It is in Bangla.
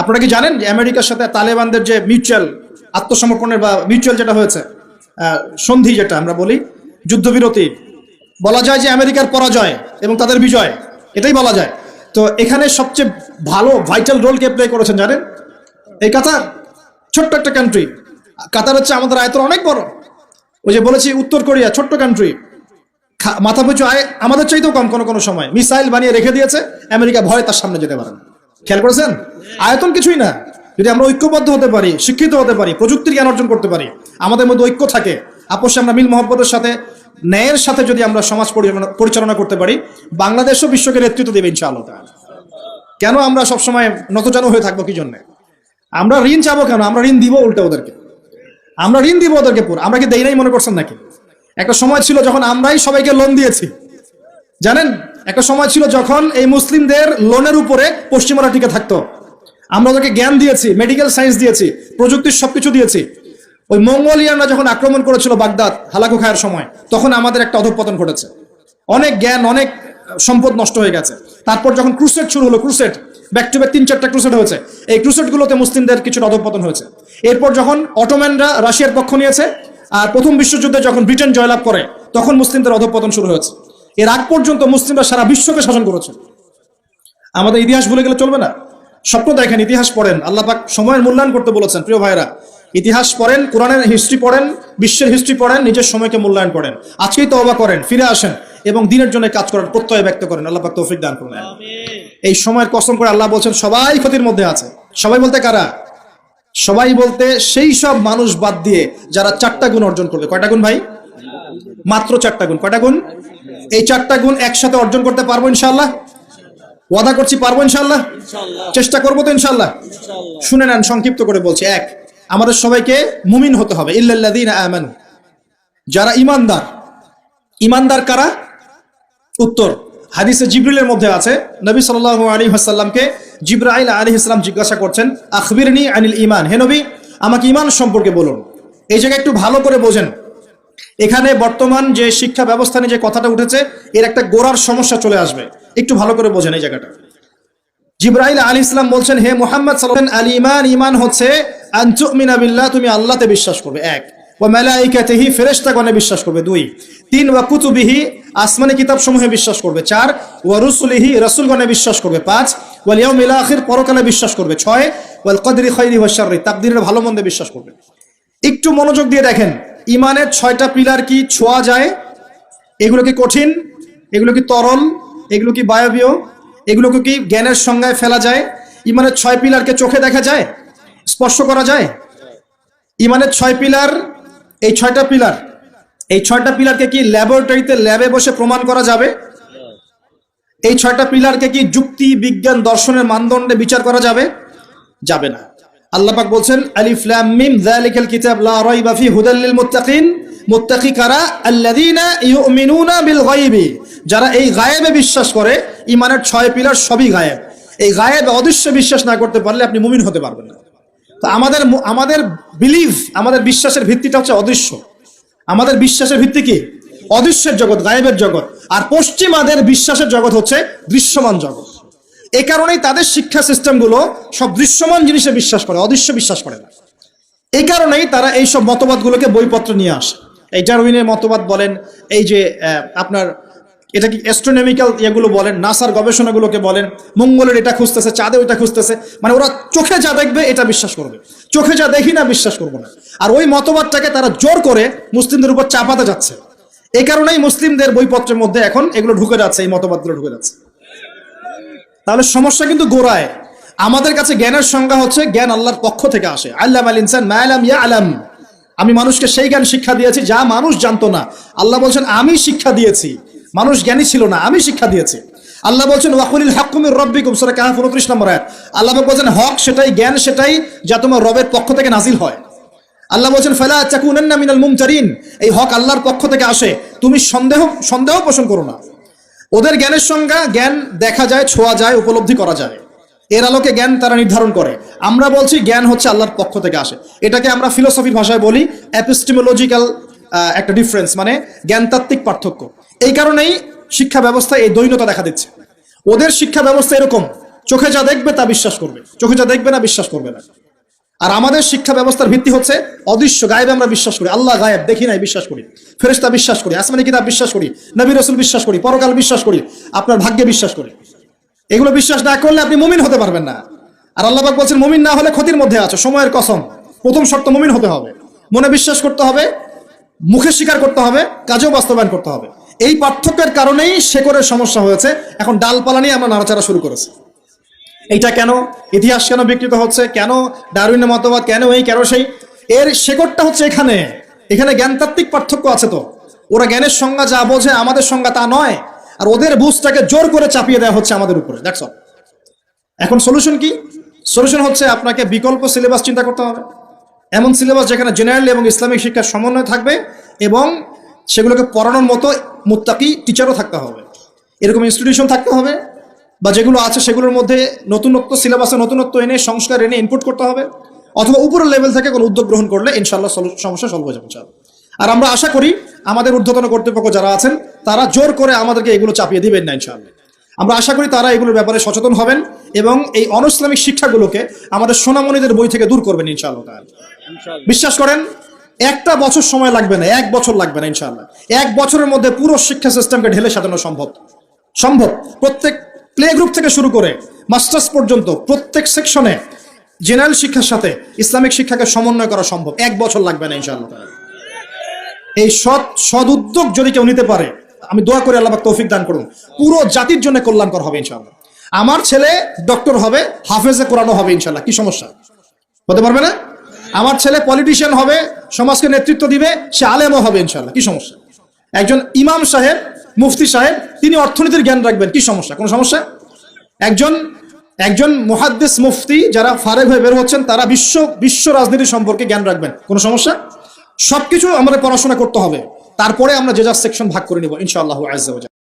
আপনারা কি জানেন যে আমেরিকার সাথে তালেবানদের যে মিউচুয়াল আত্মসমর্পণের বা মিউচুয়াল যেটা হয়েছে সন্ধি যেটা আমরা বলি, যুদ্ধবিরতি, বলা যায় যে আমেরিকার পরাজয় এবং তাদের বিজয়, এটাই বলা যায়। তো এখানে সবচেয়ে ভালো ভাইটাল রোল কে প্লে করেছেন জানেন? এই কাতার, ছোট্ট একটা কান্ট্রি কাতার হচ্ছে আমাদের আয়তন অনেক বড়। ওই যে বলেছি, উত্তর কোরিয়া, ছোট্ট কান্ট্রি মাথা পিছু আয়, আমাদের চাইতেও কম কোনো কোনো সময়। মিসাইল বানিয়ে রেখে দিয়েছে, আমেরিকা ভয়ে তার সামনে যেতে পারে না। খেয়াল করেছেন? আয়তন কিছুই না। যদি আমরা ঐক্যবদ্ধ হতে পারি, শিক্ষিত হতে পারি, প্রযুক্তির জ্ঞান অর্জন করতে পারি, আমাদের মধ্যে ঐক্য থাকে আপোষে আমরা মিল মহব্বতের সাথে, ন্যায়ের সাথে যদি আমরা সমাজ পরিচালনা করতে পারি বাংলাদেশও বিশ্বকে নেতৃত্ব দেবে ইনশাআল্লাহ কেন আমরা সবসময় নতজানু হয়ে থাকব কি জন্যে? আমরা ঋণ চাবো কেন? আমরা ঋণ দিব উল্টে ওদেরকে। আমরা ঋণ দিব ওদেরকে পুরো। আমরা কি দেই নাই মনে করছেন নাকি? একটা সময় ছিল যখন আমরাই সবাইকে লোন দিয়েছি। জানেন একটা সময় ছিল যখন এই মুসলিমদের লোনের উপরে পশ্চিমারা টিকে থাকতো। আমরা ওদেরকে জ্ঞান দিয়েছি মেডিকেল সায়েন্স দিয়েছি, প্রযুক্তির সবকিছু দিয়েছি। ওই মঙ্গোলিয়ানরা যখন আক্রমণ করেছিল বাগদাদ, হালাকু খায়ের সময়, তখন আমাদের একটা অধঃপতন ঘটেছে। অনেক জ্ঞান, অনেক সম্পদ নষ্ট হয়ে গেছে। তারপর যখন ক্রুসেট শুরু হলো ক্রুসেট ব্যাক টু ব্যাক তিন চারটা ক্রুসেট হয়েছে। এই ক্রুসেটগুলোতে মুসলিমদের কিছুটা অধঃপতন হয়েছে। এরপর যখন অটোম্যানরা রাশিয়ার পক্ষ নিয়েছে, আর প্রথম বিশ্বযুদ্ধে যখন ব্রিটেন জয়লাভ করে, তখন মুসলিমদের অধঃপতন শুরু হয়েছে। এর আগ পর্যন্ত মুসলিমরা সারা বিশ্বকে শাসন করেছে। আমাদের ইতিহাস ভুলে গেলে চলবে না। স্বপ্ন দেখেন, ইতিহাস পড়েন। আল্লাহ পাক সময়ের মূল্যায়ন করতে বলেছেন, প্রিয় ভাইরা ইতিহাস পড়েন, কোরআনের হিস্ট্রি পড়েন, বিশ্বের হিস্ট্রি পড়েন, নিজের সময়কে মূল্যায়ন করেন। আজকেই তওবা করেন, ফিরে আসেন এবং দিনের জন্য কাজ করেন প্রত্যয় ব্যক্ত করেন। আল্লাহ পাক তৌফিক দান করলেন এই সময়ের কসম করে আল্লাহ বলছেন, সবাই ক্ষতির মধ্যে আছে। সবাই বলতে কারা? সবাই বলতে সেই সব মানুষ বাদ দিয়ে যারা চারটা গুণ অর্জন করবে। কয়টা গুণ ভাই? মাত্র চারটা গুণ। কয়টা গুণ? এই চারটা গুণ একসাথে অর্জন করতে পারব ইনশাল্লাহ ওয়াদা করছি পারব ইনশাল্লাহ চেষ্টা করব তো ইনশাল্লাহ শুনে নেন সংক্ষিপ্ত করে বলছি। এক আমাদের সবাইকে মুমিন হতে হবে। ইল্লাল্লাযীনা আমানু। যারা ইমানদার ইমানদার কারা? উত্তর হাদিসে জিবরিলের মধ্যে আছে। নবী সাল্লাল্লাহু আলাইহি ওয়াসাল্লামকে জিব্রাইল আলী সালাম জিজ্ঞাসা করছেন আখবিরনি আনিল ইমান হে নবী আমাকে ইমান সম্পর্কে বলুন। এই জায়গায় একটু ভালো করে বোঝেন। এখানে বর্তমান যে শিক্ষা ব্যবস্থা নিয়ে যে কথাটা উঠেছে, এর একটা গোড়ার সমস্যা চলে আসবে। একটু ভালো করে বোঝেন এই জায়গাটা। জিব্রাইল আলী ইসলাম বলছেন, হে মোহাম্মদ সাল্লাম আল ইমান ইমান হচ্ছে বিল্লাহ, তুমি আল্লাহতে বিশ্বাস করবে। এক ও মেলাইকাতেহি, ফেরেশতাগণে বিশ্বাস করবে। দুই, তিন, ওয়া কুতুবিহি, আসমানি কিতাব সমূহে বিশ্বাস করবে। চার, ওয়া রুসুলিহি, রাসূলগণে বিশ্বাস করবে। পাঁচ, ওয়াল ইয়াউমিল আখির, পরকালে বিশ্বাস করবে। ছয়, ওয়াল কদরি খাইরি ওয়া শাররি, তাকদীরের ভালো মন্দে বিশ্বাস করবে। একটু মনোযোগ দিয়ে দেখেন ইমানের ছয়টা পিলার কি ছোঁয়া যায়? এগুলো কি কঠিন? এগুলো কি তরল? এগুলো কি বায়বীয়? এগুলোকে কি জ্ঞানের সংজ্ঞায় ফেলা যায়? ইমানের ছয় পিলারকে চোখে দেখা যায়? স্পর্শ করা যায়? ইমানের ছয় পিলার, এই ছয়টা পিলার, এই ছয়টা পিলারকে কি ল্যাবরেটরিতে ল্যাবে বসে প্রমাণ করা যাবে? এই ছয়টা পিলারকে কি যুক্তি, বিজ্ঞান, দর্শনের মানদণ্ডে বিচার করা যাবে? যাবে না। আল্লাহ পাক বলছেন, আলিফ লাম মিম, যালিকাল কিতাব লা রাইবা ফি হুদাল লিল মুত্তাকিন, মুত্তাকি কারা? আল্লাযীনা ইউমিনুনা বিল গায়বি, যারা এই গায়েবে বিশ্বাস করে ইমানের ছয় পিলার সবই গায়েব। এই গায়েবে অদৃশ্য বিশ্বাস না করতে পারলে আপনি মুমিন হতে পারবেন না। তো আমাদের আমাদের বিলিভ আমাদের বিশ্বাসের ভিত্তিটা হচ্ছে অদৃশ্য। আমাদের বিশ্বাসের ভিত্তি কি? অদৃশ্যের জগৎ, গায়েবের জগৎ। আর পশ্চিমাদের বিশ্বাসের জগৎ হচ্ছে দৃশ্যমান জগৎ। এ কারণেই তাদের শিক্ষা সিস্টেমগুলো সব দৃশ্যমান জিনিসে বিশ্বাস করে, অদৃশ্য বিশ্বাস করে না। এই কারণেই তারা এই সব মতবাদগুলোকে বইপত্র নিয়ে আসে। এই ডারউইনের মতবাদ বলেন, এই যে আপনার, এটা কি অ্যাস্ট্রোনমিক্যাল ইয়েগুলো বলেন, নাসার গবেষণাগুলোকে বলেন, মঙ্গলের এটা খুঁজতেছে, চাঁদে ওইটা খুঁজতেছে মানে ওরা চোখে যা দেখবে এটা বিশ্বাস করবে। চোখে যা দেখি না বিশ্বাস করব না। আর ওই মতবাদটাকে তারা জোর করে মুসলিমদের উপর চাপাতে যাচ্ছে। এই কারণেই মুসলিমদের বইপত্রের মধ্যে এখন এগুলো ঢুকে যাচ্ছে, এই মতবাদগুলো ঢুকে যাচ্ছে। তাহলে সমস্যা কিন্তু গোড়ায়। আমাদের কাছে জ্ঞানের সংজ্ঞা হচ্ছে জ্ঞান আল্লাহর পক্ষ থেকে আসে। আল্লাহ আল ইনসান মায়ালাম ইয়া আলাম। আমি মানুষকে সেই জ্ঞান শিক্ষা দিয়েছি যা মানুষ জানতো না। আল্লাহ বলছেন, আমি শিক্ষা দিয়েছি। মানুষ জ্ঞানী ছিল না, আমি শিক্ষা দিয়েছি। আল্লাহ বলছেন ওয়াকুলিল হাক্কুমির রব্বিকুম সূরা কাহফ 29 নম্বর আয়াত। আল্লাহ বলছেন, হক সেটাই, জ্ঞান সেটাই যা তোমার রবের পক্ষ থেকে নাজিল হয়। আল্লাহ বলছেন, ফালা চাকুনান্না মিনাল মুমতারিন এই হক আল্লাহর পক্ষ থেকে আসে। তুমি সন্দেহ সন্দেহ পোষণ করো না। ওদের জ্ঞানের সংজ্ঞা জ্ঞান দেখা যায়, ছোঁয়া যায়, উপলব্ধি করা যায়। এর আলোকে জ্ঞান তারা নির্ধারণ করে। আমরা বলছি জ্ঞান হচ্ছে আল্লাহর পক্ষ থেকে আসে। এটাকে আমরা ফিলোসফির ভাষায় বলি অ্যাপিস্টিমোলজিক্যাল একটা ডিফারেন্স মানে জ্ঞানতাত্ত্বিক পার্থক্য। এই কারণেই শিক্ষা ব্যবস্থায় এই দৈন্যতা দেখা দিচ্ছে। ওদের শিক্ষা ব্যবস্থা এরকম, চোখে যা দেখবে তা বিশ্বাস করবে। চোখে যা দেখবে না, বিশ্বাস করবে না। আর আমাদের শিক্ষা ব্যবস্থার ভিত্তি হচ্ছে অদৃশ্য, গায়েবে আমরা বিশ্বাস করি। আল্লাহ গায়েব, দেখি নাই, বিশ্বাস করি। ফেরেস্তা বিশ্বাস করি, আসমানি কিতাব বিশ্বাস করি, নবী রসুল বিশ্বাস করি, পরকাল বিশ্বাস করি, আপনার ভাগ্যে বিশ্বাস করি। এগুলো বিশ্বাস না করলে আপনি মুমিন হতে পারবেন না। আর আল্লাহবাক বলছেন, মুমিন না হলে ক্ষতির মধ্যে আছে, সময়ের কসম। প্রথম শর্ত মুমিন হতে হবে। মনে বিশ্বাস করতে হবে, মুখে স্বীকার করতে হবে, কাজেও বাস্তবায়ন করতে হবে। এই পার্থক্যের কারণেই শেকরের সমস্যা হয়েছে। এখন ডালপালা নিয়ে আমরা নাড়াচাড়া শুরু করেছি। এইটা কেন? ইতিহাস কেন বিকৃত হচ্ছে? কেন ডারউইনের মতবাদ? কেন এই, কেন সেই? এর শেকড়টা হচ্ছে এখানে। এখানে জ্ঞানতাত্ত্বিক পার্থক্য আছে তো। ওরা জ্ঞানের সংজ্ঞা যা বোঝে আমাদের সংজ্ঞা তা নয়, আর ওদের বুঝটাকে জোর করে চাপিয়ে দেওয়া হচ্ছে আমাদের উপরে। দেখছ এখন সলিউশন কি? সলিউশন হচ্ছে আপনাকে বিকল্প সিলেবাস চিন্তা করতে হবে। এমন সিলেবাস যেখানে জেনারেল এবং ইসলামিক শিক্ষার সমন্বয় থাকবে এবং সেগুলোকে পড়ানোর মতো মুত্তাকি টিচারও থাকতে হবে। এরকম ইনস্টিটিউশন থাকতে হবে। বা যেগুলো আছে সেগুলোর মধ্যে নতুনত্ব সিলেবাসে নতুনত্ব এনে সংস্কার এনে ইনপুট করতে হবে অথবা উপরের লেভেল থেকে কোনো উদ্যোগ গ্রহণ করলে ইনশাল্লাহ সমস্যা সলভ হয়ে যাবে আর আমরা আশা করি আমাদের ঊর্ধ্বতন কর্তৃপক্ষ যারা আছেন তারা জোর করে আমাদেরকে এগুলো চাপিয়ে দিবেন না ইনশাআল্লাহ। আমরা আশা করি তারা এগুলোর ব্যাপারে সচেতন হবেন এবং এই অনইসলামিক শিক্ষাগুলোকে আমাদের সোনামণিদের বই থেকে দূর করবেন ইনশাআল্লাহ। বিশ্বাস করেন একটা বছর সময় লাগবে না এক বছর লাগবে না ইনশাআল্লাহ। এক বছরের মধ্যে পুরো শিক্ষা সিস্টেমকে ঢেলে সাজানো সম্ভব। সম্ভব। প্রত্যেক প্লে গ্রুপ থেকে শুরু করে মাস্টার্স পর্যন্ত প্রত্যেক সেকশনে জেনারেল শিক্ষার সাথে ইসলামিক শিক্ষাকে সমন্বয় করা সম্ভব। এক বছর লাগবে না, ইনশাআল্লাহ। এই সৎ সদ উদ্যোগ যদি কেউ নিতে পারে, আমি দোয়া করে আল্লাহ তৌফিক দান করুন। পুরো জাতির জন্য কল্যাণকর হবে, ইনশাআল্লাহ। আমার ছেলে ডক্টর হবে, হাফেজে কোরআনও হবে ইনশাল্লাহ কি সমস্যা? হতে পারবে না? আমার ছেলে পলিটিশিয়ান হবে, সমাজকে নেতৃত্ব দিবে, সে আলেমও হবে ইনশাল্লাহ কি সমস্যা? একজন ইমাম সাহেব মুফতি সাহেব, তিনি অর্থনীতির জ্ঞান রাখবেন। কি সমস্যা? কোনো সমস্যা? একজন একজন মুহাদ্দিস মুফতি যারা ফারেক হয়ে বের হচ্ছেন, তারা বিশ্ব বিশ্ব রাজনীতি সম্পর্কে জ্ঞান রাখবেন। কোনো সমস্যা? সবকিছু আমাদের পড়াশোনা করতে হবে। তারপরে আমরা যে যার সেকশন ভাগ করে নিব, ইনশাআল্লাহ আজ।